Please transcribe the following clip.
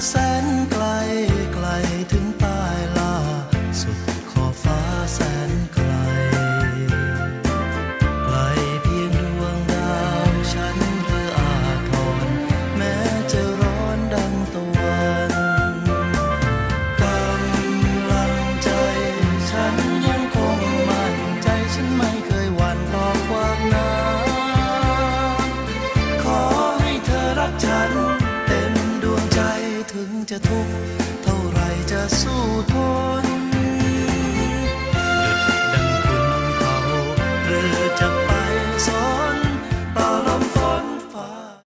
ง ถึงจะทุกข์เท่าไรจะสู้ทนดุดดังคุณเขาหรือจะไป